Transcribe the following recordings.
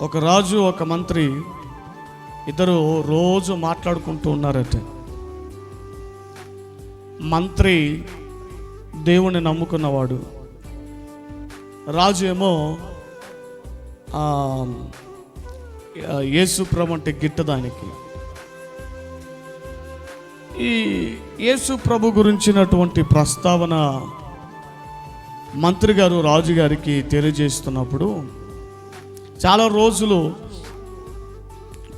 ఒక రాజు ఒక మంత్రి ఇద్దరు రోజు మాట్లాడుకుంటూ ఉన్నారట. మంత్రి దేవుణ్ణి నమ్ముకున్నవాడు. రాజు ఏమో ఆ, ప్రభు అంటే గిట్టదానికి ఈ యేసు ప్రభు గురించినటువంటి ప్రస్తావన మంత్రి గారు రాజుగారికి తెలియజేస్తున్నప్పుడు చాలా రోజులు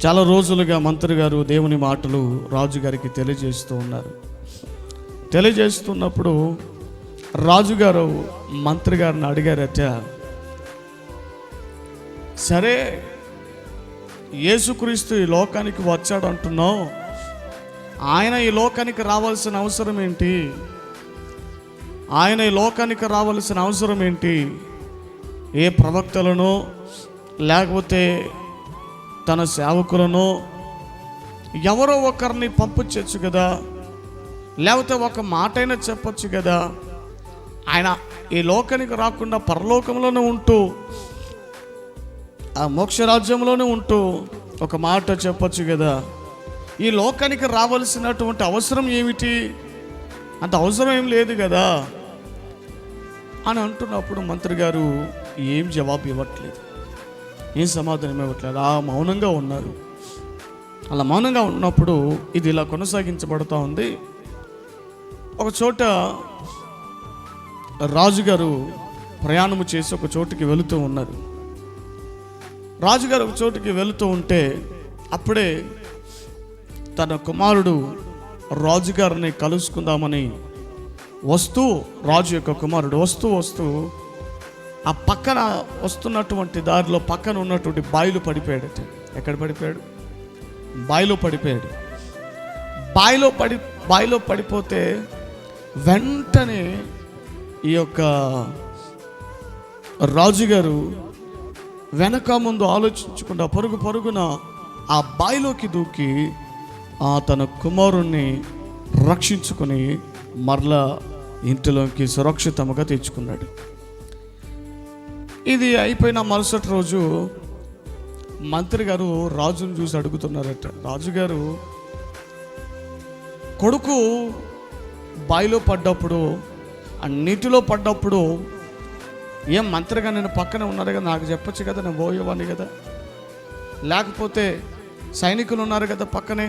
చాలా రోజులుగా మంత్రి గారు దేవుని మాటలు రాజుగారికి తెలియజేస్తూ ఉన్నారు. తెలియజేస్తున్నప్పుడు రాజుగారు మంత్రి గారిని అడిగారట సరే యేసుక్రీస్తు ఈ లోకానికి వచ్చాడు అంటున్నావు. ఆయన ఈ లోకానికి రావాల్సిన అవసరం ఏంటి? ఆయన ఈ లోకానికి రావాల్సిన అవసరం ఏంటి? ఏ ప్రవక్తలను లేకపోతే తన సేవకులను ఎవరో ఒకరిని పంపించవచ్చు కదా. లేకపోతే ఒక మాట అయినా కదా. ఆయన ఈ లోకానికి రాకుండా పరలోకంలోనే ఉంటూ ఆ మోక్ష రాజ్యంలోనే ఉంటూ ఒక మాట చెప్పొచ్చు కదా. ఈ లోకానికి రావాల్సినటువంటి అవసరం ఏమిటి? అంత అవసరం ఏం లేదు కదా. అని అంటున్నప్పుడు మంత్రి గారు ఏం జవాబు ఇవ్వట్లేదు. ఏం సమాధానం ఇవ్వట్లేదు ఆ మౌనంగా ఉన్నారు. అలా మౌనంగా ఉన్నప్పుడు ఇది ఇలా కొనసాగించబడుతూ ఉంది. ఒక చోట రాజుగారు ప్రయాణము చేసి ఒక చోటుకి వెళుతూ ఉన్నారు. రాజుగారు ఒక చోటుకి వెళుతూ ఉంటే అప్పుడే తన కుమారుడు రాజుగారిని కలుసుకుందామని వస్తూ రాజు యొక్క కుమారుడు వస్తూ వస్తూ ఆ పక్కన వస్తున్నటువంటి దారిలో పక్కన ఉన్నటువంటి బాయిలో పడిపోయాడు. ఎక్కడ పడిపోయాడు? బాయిలో పడిపోయాడు. బాయిలో పడి బాయిలో పడిపోతే వెంటనే ఈ యొక్క రాజుగారు వెనక ముందు ఆలోచించకుండా పరుగు పరుగున ఆ బాయిలోకి దూకి ఆ తన కుమారుణ్ణి రక్షించుకొని మరలా ఇంటిలోకి సురక్షితంగా తెచ్చుకున్నాడు. ఇది అయిపోయిన మరుసటి రోజు మంత్రి గారు రాజును చూసి అడుగుతున్నారట. రాజుగారు కొడుకు బావిలో పడ్డప్పుడు ఆ నీటిలో పడ్డప్పుడు ఏం మంత్రిగా నేను పక్కనే ఉన్నారు కదా నాకు చెప్పొచ్చు కదా నేను పోయేవాడిని కదా? లేకపోతే సైనికులు ఉన్నారు కదా పక్కనే?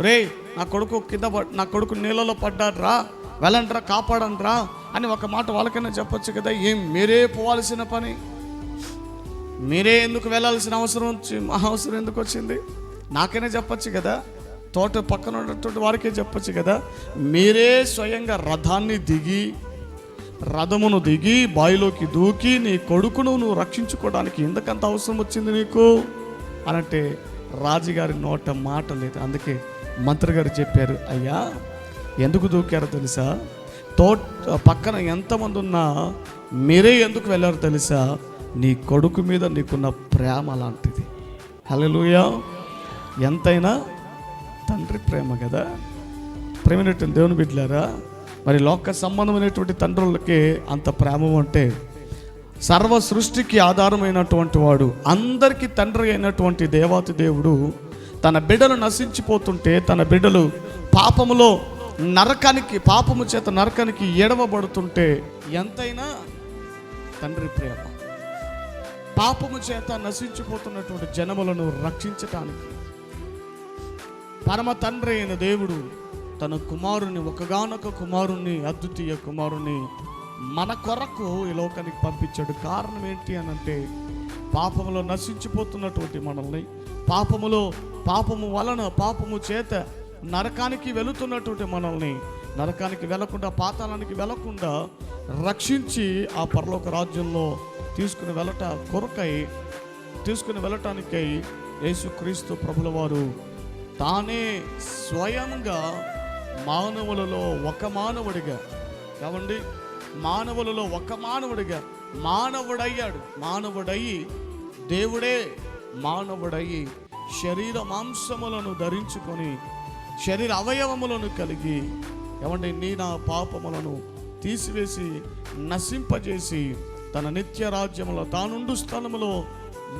రే నా కొడుకు కింద పడ్ నా కొడుకు నీళ్ళలో పడ్డాడు రా వెళ్ళండ్రా కాపాడండ్రా అని ఒక మాట వాళ్ళకైనా చెప్పొచ్చు కదా. ఏం మీరే పోవాల్సిన పని? మీరే ఎందుకు వెళ్ళాల్సిన అవసరం వచ్చి మా అవసరం ఎందుకు వచ్చింది? నాకైనా చెప్పొచ్చు కదా. తోట పక్కన ఉన్నటువంటి వారికే చెప్పొచ్చు కదా. మీరే స్వయంగా రథాన్ని దిగి రథమును దిగి బావిలోకి దూకి నీ కొడుకును నువ్వు రక్షించుకోవడానికి ఎందుకంత అవసరం వచ్చింది నీకు? అనంటే రాజుగారి నోట మాట లేదు. అందుకే మంత్రి గారు చెప్పారు అయ్యా ఎందుకు దూకారో తెలుసా? తో పక్కన ఎంతమంది ఉన్నా మీరే ఎందుకు వెళ్ళారో తెలుసా? నీ కొడుకు మీద నీకున్న ప్రేమ లాంటిది. హలోయా ఎంతైనా తండ్రి ప్రేమ కదా. ప్రేమైనటువంటి దేవుని బిడ్డలారా మరి లోక సంబంధమైనటువంటి తండ్రులకి అంత ప్రేమ అంటే సర్వ సృష్టికి ఆధారమైనటువంటి వాడు అందరికీ తండ్రి అయినటువంటి దేవాతి దేవుడు తన బిడ్డలు నశించిపోతుంటే తన బిడ్డలు పాపములో నరకానికి పాపము చేత నరకానికి ఎడవబడుతుంటే ఎంతైనా తండ్రి ప్రేమ. పాపము చేత నశించిపోతున్నటువంటి జనములను రక్షించటానికి పరమ తండ్రి అయిన దేవుడు తన కుమారుని ఒకగానొక కుమారుణ్ణి అద్వితీయ కుమారుని మన కొరకు ఈ లోకానికి పంపించాడు. కారణం ఏంటి అని అంటే పాపములో నశించిపోతున్నటువంటి మనల్ని పాపములో పాపము వలన పాపము చేత నరకానికి వెళుతున్నటువంటి మనల్ని నరకానికి వెళ్ళకుండా పాతాళానికి వెళ్ళకుండా రక్షించి ఆ పరలోక రాజ్యంలో తీసుకుని వెళ్ళట కొరకై తీసుకుని వెళ్ళటానికై యేసుక్రీస్తు ప్రభుల వారు తానే స్వయంగా మానవులలో ఒక మానవుడిగా. కావండి మానవులలో ఒక మానవుడిగా. మానవుడయ్యాడు. మానవుడయ్యి దేవుడే మానవుడయ్యి శరీర మాంసములను ధరించుకొని శరీర అవయవములను కలిగి ఏమండి నీ నా పాపములను తీసివేసి నశింపజేసి తన నిత్య రాజ్యములో తానుండు స్థలములో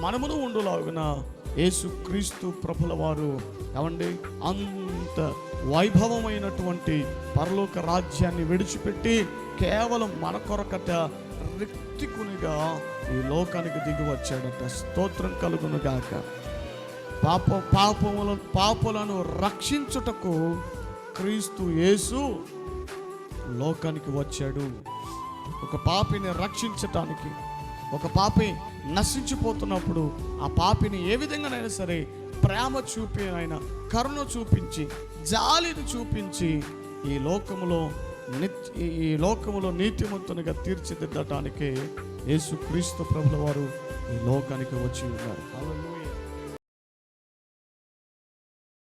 మనమును ఉండులాగున యేసుక్రీస్తు ప్రభుల వారు ఏమండి అంత వైభవమైనటువంటి పరలోక రాజ్యాన్ని విడిచిపెట్టి కేవలం మన కొరకట రిక్తికునిగా ఈ లోకానికి దిగి వచ్చాడట. స్తోత్రం కలుగును గాక. పాప పాపములను పాపులను రక్షించుటకు క్రీస్తు యేసు లోకానికి వచ్చాడు. ఒక పాపిని రక్షించటానికి ఒక పాపి నశించిపోతున్నప్పుడు ఆ పాపిని ఏ విధంగానైనా సరే ప్రేమ చూపి ఆయన కరుణ చూపించి జాలిని చూపించి ఈ లోకములో నిత్ ఈ లోకములో నీతిమంతునిగా తీర్చిదిద్దటానికే యేసు క్రీస్తు ప్రభుల వారు ఈ లోకానికి వచ్చి ఉన్నారు.